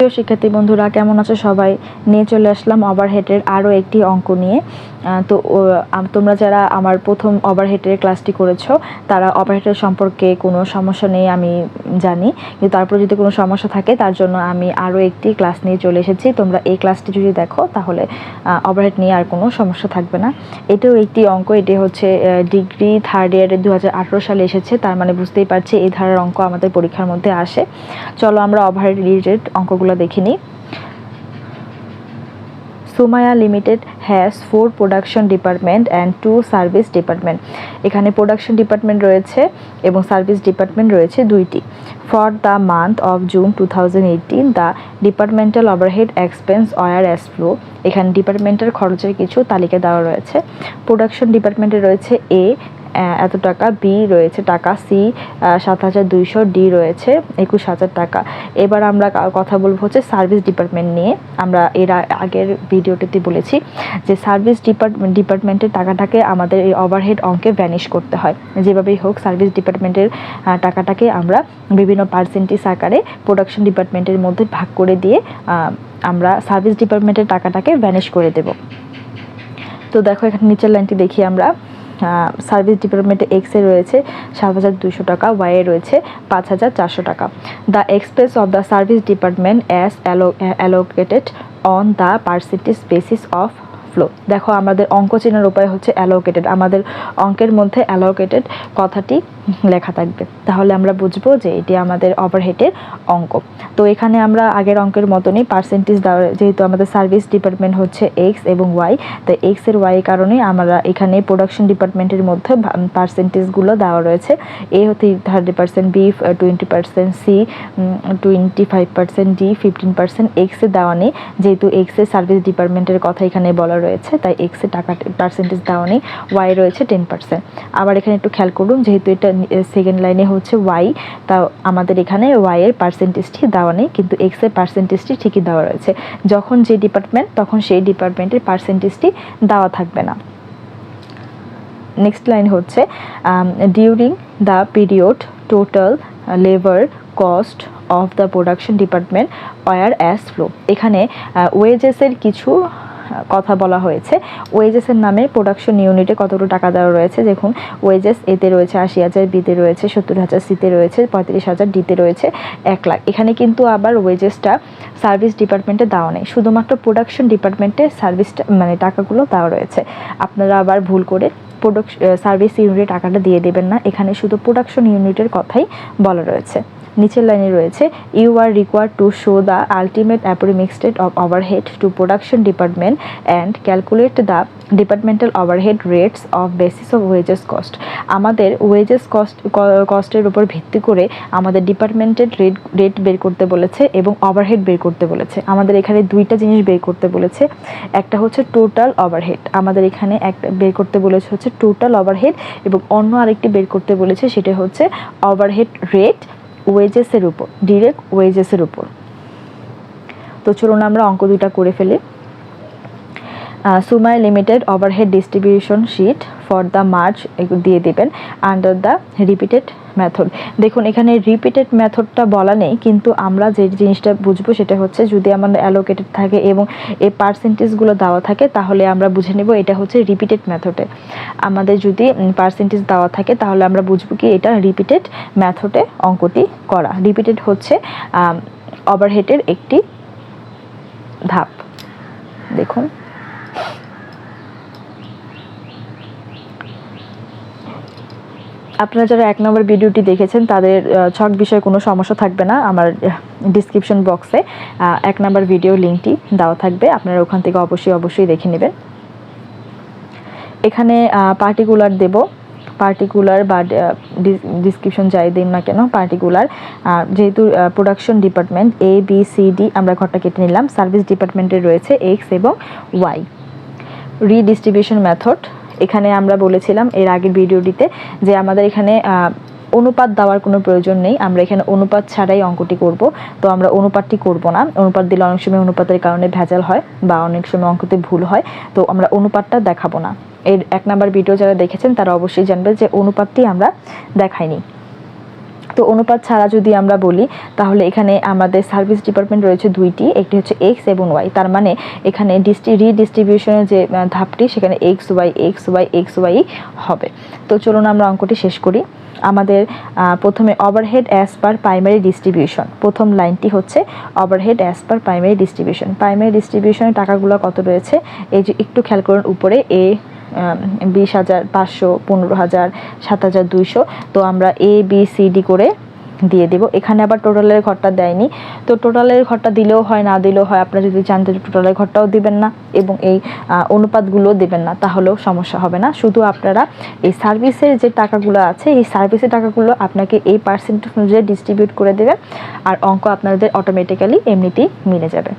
প্রিয় শিক্ষার্থী বন্ধুরা, কেমন আছো সবাই? নিয়ে চলে আসলাম ওভারহেডের আরও একটি অঙ্ক নিয়ে। তো তোমরা যারা আমার প্রথম ওভারহেডের ক্লাসটি করেছ, তারা ওভারহেডের সম্পর্কে কোনো সমস্যা নেই, আমি জানি। কিন্তু তারপর যদি কোনো সমস্যা থাকে, তার জন্য আমি আরও একটি ক্লাস নিয়ে চলে এসেছি। তোমরা এই ক্লাসটি যদি দেখো, তাহলে ওভারহেড নিয়ে আর কোনো সমস্যা থাকবে না। এটাও একটি অঙ্ক, এটি হচ্ছে ডিগ্রি থার্ড ইয়ারে দু সালে এসেছে। তার মানে বুঝতেই পারছি, এই ধারার অঙ্ক আমাদের পরীক্ষার মধ্যে আসে। চলো আমরা ওভারহেড রিলেটেড অঙ্কগুলো দেখে নিই। Sumaya limited has four production department and two service department এখানে প্রোডাকশন ডিপার্টমেন্ট রয়েছে এবং সার্ভিস ডিপার্টমেন্ট রয়েছে দুইটি। For the month of June two thousand eighteen the departmental overhead expense were as follows এখানে ডিপার্টমেন্টের খরচের কিছু তালিকা দেওয়া রয়েছে। প্রোডাকশন ডিপার্টমেন্টে রয়েছে এ এত টাকা বি রয়েছে, টাকা সি সাত হাজার দুইশো ডি রয়েছে, একুশ হাজার টাকা। এবার আমরা কথা বলব হচ্ছে সার্ভিস ডিপার্টমেন্ট নিয়ে। আমরা এর আগের ভিডিওটিতে বলেছি যে সার্ভিস ডিপার্টমেন্ট ডিপার্টমেন্টের টাকাটাকে আমাদের এই ওভারহেড অঙ্কে ভ্যানিশ করতে হয়। যেভাবেই হোক সার্ভিস ডিপার্টমেন্টের টাকাটাকে আমরা বিভিন্ন পার্সেন্টেজ আকারে প্রোডাকশন ডিপার্টমেন্টের মধ্যে ভাগ করে দিয়ে আমরা সার্ভিস ডিপার্টমেন্টের টাকাটাকে ভ্যানিশ করে দেব। তো দেখো এখানে নিচের লাইনটি দেখি আমরা। সার্ভিস ডিপার্টমেন্টে এক্সে রয়েছে সাত হাজার দুশো টাকা ওয়াই রয়েছে পাঁচ হাজার চারশো টাকা। The express of the service department as allocated on the percentage basis of follows দেখো, আমাদের অঙ্ক চেনার উপায় হচ্ছে অ্যালোকেটেড আমাদের অঙ্কের মধ্যে অ্যালোকেটেড কথাটি লেখা থাকবে। তাহলে আমরা বুঝব যে এটি আমাদের ওভারহেডের অঙ্ক। তো এখানে আমরা আগের অঙ্কের মতনই পার্সেন্টেজ দেওয়া, যেহেতু আমাদের সার্ভিস ডিপার্টমেন্ট হচ্ছে এক্স এবং ওয়াই তাই এক্সের ওয়াই কারণে আমরা এখানে প্রোডাকশন ডিপার্টমেন্টের মধ্যে পার্সেন্টেজগুলো দেওয়া রয়েছে। এ হচ্ছে thirty percent B twenty percent C twenty five percent D fifteen percent এক্সে দেওয়া নেই, যেহেতু এক্সের সার্ভিস ডিপার্টমেন্টের কথা এখানে বলা রয়েছে, তাই এক্সে টাকা পার্সেন্টেজ দেওয়া নেই ওয়াই রয়েছে টেন পার্সেন্ট আবার এখানে একটু খেয়াল করুন, যেহেতু এটা সেকেন্ড লাইনে হচ্ছে ওয়াই তা আমাদের এখানে ওয়াই এর পার্সেন্টেজটি দেওয়া নেই কিন্তু এক্সের পার্সেন্টেজটি ঠিকই দেওয়া রয়েছে। যখন যে ডিপার্টমেন্ট তখন সেই ডিপার্টমেন্টের পার্সেন্টেজটি দেওয়া থাকবে না। নেক্সট লাইন হচ্ছে during the period total labour cost of the production department were as follows এখানে ওয়েজেসের কিছু কথা বলা হয়েছে। ওয়েজেসের নামে প্রোডাকশন ইউনিটে কতটুকু টাকা দেওয়া রয়েছে? দেখুন ওয়েজেস এতে রয়েছে আশি হাজার বিতে রয়েছে সত্তর হাজার সিতে রয়েছে পঁয়ত্রিশ হাজার ডিতে রয়েছে এক লাখ। এখানে কিন্তু আবার ওয়েজেসটা সার্ভিস ডিপার্টমেন্টে দেওয়া নেই। শুধুমাত্র প্রোডাকশন ডিপার্টমেন্টে সার্ভিসটা মানে টাকাগুলো দেওয়া রয়েছে। আপনারা আবার ভুল করে প্রোডাকশন সার্ভিস ইউনিটে টাকাটা দিয়ে দেবেন না। এখানে শুধু প্রোডাকশন ইউনিটের কথাই বলা রয়েছে। নিচের লাইনে রয়েছে you are require to show the ultimate apportionment state of overhead to production department and calculate the departmental overhead rates of basis of wages cost আমাদের ওয়েজেস কস্ট কস্টের উপর ভিত্তি করে আমাদের ডিপার্টমেন্টের রেট রেট বের করতে বলেছে এবং ওভারহেড বের করতে বলেছে। আমাদের এখানে দুইটা জিনিস বের করতে বলেছে। একটা হচ্ছে টোটাল ওভারহেড আমাদের এখানে একটা বের করতে বলেছে হচ্ছে টোটাল ওভারহেড এবং অন্য আরেকটি বের করতে বলেছে সেটা হচ্ছে ওভারহেড রেট ওয়েজেসের উপর ডিরেক্ট ওয়েজেসের উপর। তো চলুন আমরা অঙ্ক দুটা করে ফেলি। Sumai limited overhead distribution sheet for the March দিয়ে দেবেন আন্ডার দ্য রিপিটেড মেথড দেখুন, এখানে রিপিটেড মেথডটা বলা নেই, কিন্তু আমরা যে জিনিসটা বুঝব সেটা হচ্ছে যদি আমাদের অ্যালোকেটেড থাকে এবং এই পার্সেন্টেজগুলো দেওয়া থাকে, তাহলে আমরা বুঝে নেব এটা হচ্ছে রিপিটেড মেথডে আমাদের যদি পার্সেন্টেজ দেওয়া থাকে, তাহলে আমরা বুঝব কি এটা রিপিটেড মেথডে অঙ্কটি করা। রিপিটেড হচ্ছে ওভারহেডের একটি ধাপ। দেখুন। আপনারা যারা এক নম্বর ভিডিওটি দেখেছেন, তাদের ছক বিষয়ে কোনো সমস্যা থাকবে না। আমার ডিসক্রিপশন বক্সে এক নম্বর ভিডিও লিঙ্কটি দেওয়া থাকবে। আপনারা ওখান থেকে অবশ্যই অবশ্যই দেখে নেবেন। এখানে পার্টিকুলার দেব। পার্টিকুলার বা ডিসক্রিপশন যাই দিন না কেন পার্টিকুলার যেহেতু production department A B C D আমরা ঘরটা কেটে নিলাম। সার্ভিস ডিপার্টমেন্টে রয়েছে এক্স এবং ওয়াই রিডিস্ট্রিবিউশন মেথড এখানে আমরা বলেছিলাম এর আগের ভিডিওটিতে যে আমাদের এখানে অনুপাত দেওয়ার কোনো প্রয়োজন নেই। আমরা এখানে অনুপাত ছাড়াই অঙ্কটি করব। তো আমরা অনুপাতটি করব না। অনুপাত দিলে অনেক সময় অনুপাতের কারণে ভেজাল হয় বা অনেক সময় অঙ্কতে ভুল হয়। তো আমরা অনুপাতটা দেখাবো না। এর এক নাম্বার ভিডিও যারা দেখেছেন, তারা অবশ্যই জানবে যে অনুপাতটি আমরা দেখাইনি। তো অনুপাত ছাড়া যদি আমরা বলি, তাহলে এখানে আমাদের সার্ভিস ডিপার্টমেন্ট রয়েছে দুইটি, একটি হচ্ছে এক্স এবং ওয়াই তার মানে এখানে ডিস্ট্রি রিডিস্ট্রিবিউশনের যে ধাপটি, সেখানে X Y X Y X Y হবে। তো চলুন আমরা অঙ্কটি শেষ করি। আমাদের প্রথমে overhead as per primary distribution প্রথম লাইনটি হচ্ছে overhead as per primary distribution primary ডিস্ট্রিবিউশনের টাকাগুলো কত রয়েছে? এই যে একটু খেয়াল করুন, উপরে এ বিশ হাজার পাঁচশো, পনেরো হাজার, সাত হাজার দুইশো। তো আমরা এ বি সি ডি করে দিয়ে দেব। এখানে আবার টোটালের ঘরটা দেয়নি। তো টোটালের ঘরটা দিলেও হয়, না দিলেও হয়, আপনারা যদি চান তাহলে টোটালের ঘরটাও দিবেন না এবং এই অনুপাতগুলো দেবেন না, তাহলেও সমস্যা হবে না। শুধু আপনারা এই সার্ভিসের যে টাকাগুলো আছে, এই সার্ভিসের টাকাগুলো আপনাকে এই পার্সেন্টেজ অনুযায়ী ডিস্ট্রিবিউট করে দেবেন। আর অঙ্ক আপনাদের অটোমেটিক্যালি এমনিতেই মিলে যাবে।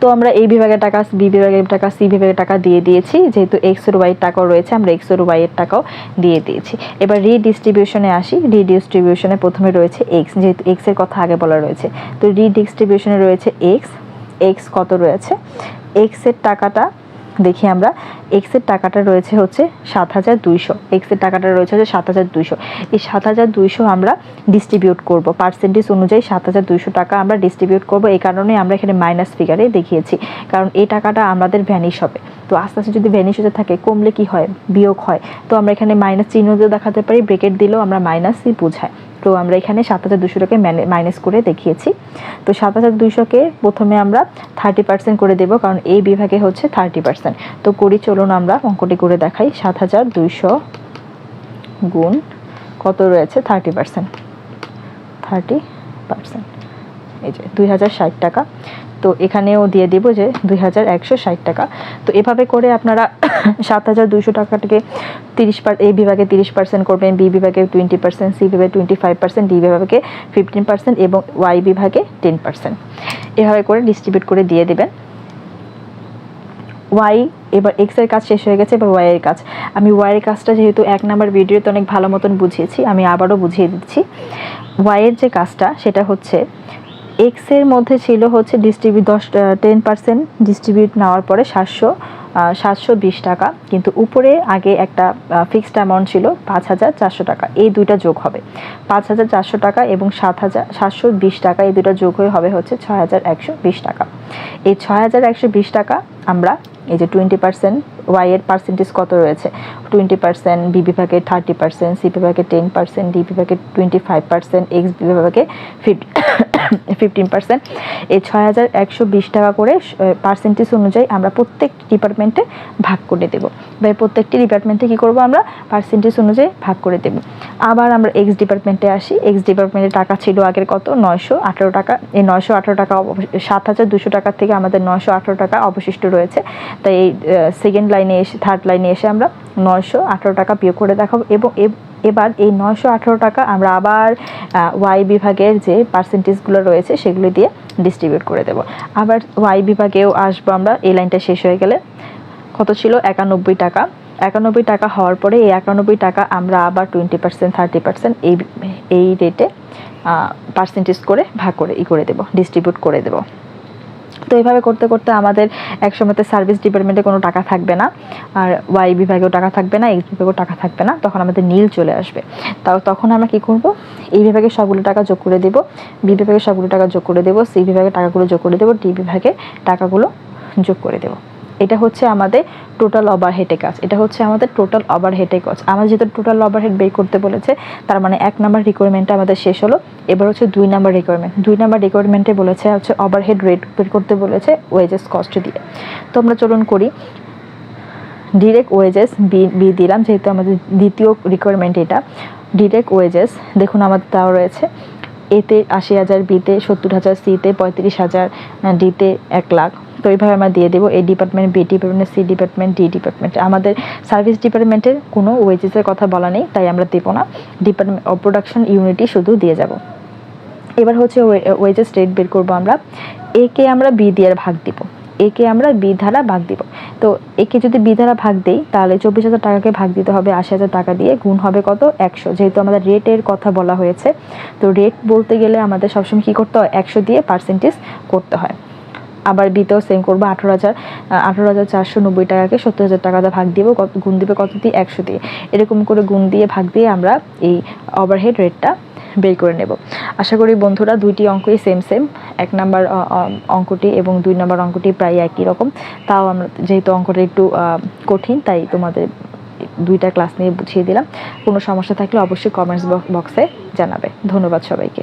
তো আমরা এই বিভাগের টাকা বি বিভাগের টাকা সি বিভাগের টাকা দিয়ে দিয়েছি। যেহেতু এক্সের ওয়াই টাকাও রয়েছে, আমরা এক্সের ওয়াই এর টাকাও দিয়ে দিয়েছি। এবার রিডিস্ট্রিবিউশনে আসি। রিডিস্ট্রিবিউশনে প্রথমে রয়েছে এক্স যেহেতু এক্সের কথা আগে বলা রয়েছে। তো রিডিস্ট্রিবিউশনে রয়েছে এক্স এক্স কত রয়েছে? এক্সের টাকাটা দেখি আমরা এক্সের টাকাটা রয়েছে হচ্ছে সাত হাজার দুইশো। এক্সের টাকাটা রয়েছে হচ্ছে সাত হাজার দুইশো। এই সাত হাজার দুইশো আমরা ডিস্ট্রিবিউট করব। পার্সেন্টেজ অনুযায়ী সাত হাজার দুইশো টাকা আমরা ডিস্ট্রিবিউট করব। এই কারণে আমরা এখানে মাইনাস ফিগারে দেখিয়েছি। কারণ এই টাকাটা আমাদের ভ্যানিশ হবে। তো আস্তে আস্তে যদি ভ্যানিশ হতে থাকে, কমলে কি হয়? বিয়োগ হয়। তো আমরা এখানে মাইনাস চিহ্ন দিয়ে দেখাতে পারি ব্রেকেট দিলেও আমরা মাইনাসই বোঝাই। তো আমরা এখানে সাত হাজার দুশোটাকে মাইনাস করে দেখিয়েছি। তো সাত হাজার দুইশোকে প্রথমে আমরা থার্টি পার্সেন্ট করে দেবো, কারণ এই বিভাগে হচ্ছে থার্টি পার্সেন্ট তো করি, চলুন আমরা অঙ্কটি করে দেখাই। সাত হাজার দুইশো গুণ কত রয়েছে? থার্টি পার্সেন্ট থার্টি পার্সেন্ট এই যে দুই হাজার ষাট টাকা। তো এখানেও দিয়ে দিব যে দুই হাজার একশো ষাট টাকা। তো এভাবে করে আপনারা সাত হাজার দুইশো টাকাটাকে তিরিশ পার এই বিভাগে তিরিশ পার্সেন্ট করবেন, বি বিভাগে টোয়েন্টি পার্সেন্ট, সি বিভাগে টোয়েন্টি ফাইভ পার্সেন্ট, ডি বিভাগে ফিফটিন পার্সেন্ট এবং ওয়াই বিভাগে টেন পার্সেন্ট। এভাবে করে ডিস্ট্রিবিউট করে দিয়ে দেবেন। ওয়াই এবার এক্সের কাজ শেষ হয়ে গেছে, এবার ওয়াইয়ের কাজ। আমি ওয়াইয়ের কাজটা যেহেতু এক নাম্বার ভিডিওতে অনেক ভালো মতন বুঝিয়েছি, আমি আবারও বুঝিয়ে দিচ্ছি। ওয়াইয়ের যে কাজটা, সেটা হচ্ছে এক্সের মধ্যে ছিল হচ্ছে ডিস্ট্রিবিউট দশ টেন পার্সেন্ট ডিস্ট্রিবিউট নেওয়ার পরে সাতশো সাতশো বিশ টাকা। কিন্তু উপরে আগে একটা ফিক্সড অ্যামাউন্ট ছিল পাঁচ হাজার চারশো টাকা। এই দুইটা যোগ হবে। পাঁচ হাজার চারশো টাকা এবং সাত হাজার, সাতশো বিশ টাকা এই দুটো যোগ হয়ে হবে হচ্ছে ছয় হাজার একশো বিশ টাকা। এই ছয় হাজার একশো বিশ টাকা আমরা এই যে টোয়েন্টি পার্সেন্ট ওয়াই এর পার্সেন্টেজ কত রয়েছে? টোয়েন্টি পার্সেন্ট বি বিভাগে থার্টি পার্সেন্ট সি বিভাগে টেন পার্সেন্ট ডি বিভাগে টোয়েন্টি ফাইভ পার্সেন্ট এক্স বিভাগে ফিফটিন পার্সেন্ট এই ছয় হাজার একশো বিশ টাকা করে পার্সেন্টেজ অনুযায়ী আমরা প্রত্যেক ডিপার্টমেন্টে ভাগ করে দেব। বা প্রত্যেকটি ডিপার্টমেন্টে কী করব আমরা? পার্সেন্টেজ অনুযায়ী ভাগ করে দেব। আবার আমরা এক্স ডিপার্টমেন্টে আসি। এক্স ডিপার্টমেন্টের টাকা ছিল আগের কত? নয়শো আঠারো টাকা। এই নয়শো আঠারো টাকা সাত হাজার দুশো টাকার থেকে আমাদের নয়শো আঠারো টাকা অবশিষ্ট রয়েছে। তাই এই সেকেন্ড লাইনে এসে থার্ড লাইনে এসে আমরা নয়শো আঠারো টাকা বিয়োগ করে দেখাবো। এব- এবার এই নয়শো আঠারো টাকা আমরা আবার ওয়াই বিভাগের যে পার্সেন্টেজগুলো রয়েছে সেগুলো দিয়ে ডিস্ট্রিবিউট করে দেব। আবার ওয়াই বিভাগেও আসব আমরা, এই লাইনটা শেষ হয়ে গেলে। কত ছিল? একানব্বই টাকা। একানব্বই টাকা হওয়ার পরে এই একানব্বই টাকা আমরা আবার টোয়েন্টি পার্সেন্ট থার্টি পার্সেন্ট এই এই রেটে পার্সেন্টেজ করে ভাগ করে ই করে দেবো ডিস্ট্রিবিউট করে দেবো। তো এইভাবে করতে করতে আমাদের এক সময়তে সার্ভিস ডিপার্টমেন্টে কোনো টাকা থাকবে না। আর ওয়াই বিভাগেও টাকা থাকবে না এক্স বিভাগেও টাকা থাকবে না, তখন আমাদের নীল চলে আসবে। তাও তখন আমরা কি করব? এই বিভাগে সবগুলো টাকা যোগ করে দেবো বি বিভাগে সবগুলো টাকা যোগ করে দেবো সি বিভাগে টাকাগুলো যোগ করে দেবো ডি বিভাগে টাকাগুলো যোগ করে দেব। এটা হচ্ছে আমাদের টোটাল ওভারহেডে কাজ এটা হচ্ছে আমাদের টোটাল ওভারহেডে কাজ আমার যেহেতু টোটাল ওভারহেড বের করতে বলেছে, তার মানে এক নাম্বার রিকোয়ারমেন্টটা আমাদের শেষ হলো। এবার হচ্ছে দুই নাম্বার রিকোয়ারমেন্ট দুই নাম্বার রিকোয়ারমেন্টে বলেছে হচ্ছে ওভার হেড রেট বের করতে বলেছে ওয়েজেস কস্ট দিয়ে। তো আমরা চলুন করি। ডিরেক্ট ওয়েজেস বি বি দিলাম, যেহেতু আমাদের দ্বিতীয় রিকোয়ারমেন্ট এটা। ডিরেক্ট ওয়েজেস দেখুন আমাদের দেওয়া রয়েছে। এতে আশি হাজার বিতে সত্তর হাজার সিতে পঁয়ত্রিশ হাজার ডিতে এক লাখ। তো এইভাবে আমরা দিয়ে দেবো এই department B department C department D department আমাদের সার্ভিস ডিপার্টমেন্টের কোনো ওয়েজেসের কথা বলা নেই, তাই আমরা দেবো না। ডিপার্টমেন্ট প্রোডাকশন ইউনিটই শুধু দিয়ে যাব। এবার হচ্ছে ওয়েজেস রেট বের করব আমরা। এ কে আমরা বি দিয়ে ভাগ দিব। একে আমরা বি ধারা ভাগ দিব। তো একে যদি বি ধারা ভাগ দেই, তাহলে চব্বিশ হাজার টাকাকে ভাগ দিতে হবে আশি হাজার টাকা দিয়ে, গুণ হবে কত? একশো। যেহেতু আমাদের রেটের কথা বলা হয়েছে, তো রেট বলতে গেলে আমাদের সবসময় কী করতে হয়? একশো দিয়ে পার্সেন্টেজ করতে হয়। আবার বিতেও সেম করব। আঠারো হাজার আঠারো হাজার চারশো নব্বই টাকাকে সত্তর হাজার টাকা দিয়ে ভাগ দিব। কত গুণ দিবে কত দিয়ে? একশো দিয়ে। এরকম করে গুণ দিয়ে, ভাগ দিয়ে আমরা এই ওভারহেড রেটটা বের করে নেব। আশা করি বন্ধুরা দুইটি অঙ্কই সেম সেম এক নাম্বার অঙ্কটি এবং দুই নাম্বার অঙ্কটি প্রায় একই রকম। তাও আমরা যেহেতু অঙ্কটা একটু কঠিন, তাই তোমাদের দুইটা ক্লাস নিয়ে বুঝিয়ে দিলাম। কোনো সমস্যা থাকলে অবশ্যই কমেন্টস বক্সে জানাবে। ধন্যবাদ সবাইকে।